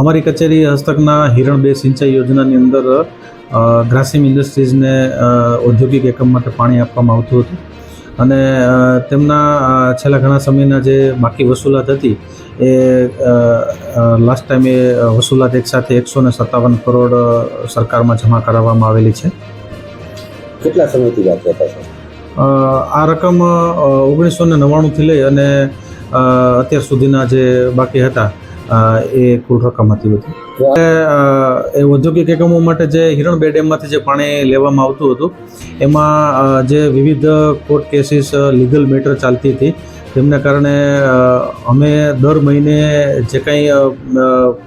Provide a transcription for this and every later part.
અમારી કચેરી હસ્તકના હિરણ બે સિંચાઈ યોજનાની અંદર ગ્રાસિમ ઇન્ડસ્ટ્રીઝને ઔદ્યોગિક એકમ માટે પાણી આપવામાં આવતું હતું. અને તેમના છેલ્લા ઘણા સમયના જે બાકી વસૂલાત હતી એ લાસ્ટ ટાઈમ એ વસૂલાત એકસાથે એકસો ને સત્તાવન કરોડ સરકારમાં જમા કરાવવામાં આવેલી છે. કેટલા સમયથી વાત કરતા છો? આ રકમ ઓગણીસો ને નવ્વાણુંથી લઈ અને અત્યાર સુધીના જે બાકી હતા એ કુલ રકમ હતી બધી એ ઔદ્યોગિક એકમો માટે જે હિરણ બે ડેમમાંથી જે પાણી લેવામાં આવતું હતું, એમાં જે વિવિધ કોર્ટ કેસીસ લીગલ મેટર ચાલતી હતી તેમને કારણે અમે દર મહિને જે કંઈ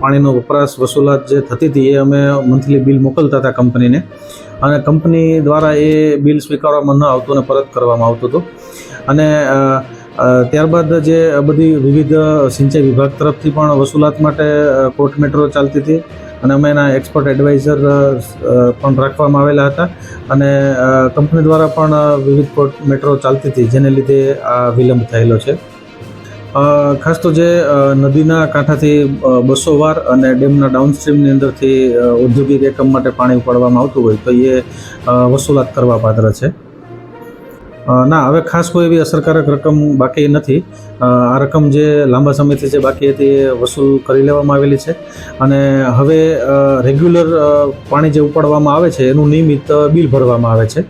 પાણીનો વપરાશ વસૂલાત જે થતી હતી, એ અમે મંથલી બિલ મોકલતા હતા કંપનીને. અને કંપની દ્વારા એ બિલ સ્વીકારવામાં ન આવતું અને પરત કરવામાં આવતું હતું. અને ત્યારબાદ જે બધી વિવિધ સિંચાઈ વિભાગ તરફથી પણ વસૂલાત માટે કોર્ટ મેટ્રો ચાલતી હતી અને અમે એના એક્સપર્ટ એડવાઇઝર પણ રાખવામાં આવેલા હતા અને કંપની દ્વારા પણ વિવિધ કોર્ટ મેટ્રો ચાલતી હતી જેને લીધે આ વિલંબ થયેલો છે. ખાસ તો જે નદીના કાંઠાથી બસો વાર અને ડેમના ડાઉનસ્ટ્રીમની અંદરથી ઔદ્યોગિક એકમ માટે પાણી ઉપાડવામાં આવતું હોય તો એ વસૂલાત કરવા પાત્ર છે. ના, હવે ખાસ કોઈ એવી અસરકારક રકમ બાકી નથી. આ રકમ જે લાંબા સમયથી જે બાકી હતી એ વસૂલ કરી લેવામાં આવેલી છે. અને હવે રેગ્યુલર પાણી જે ઉપાડવામાં આવે છે, એનું નિયમિત બિલ ભરવામાં આવે છે.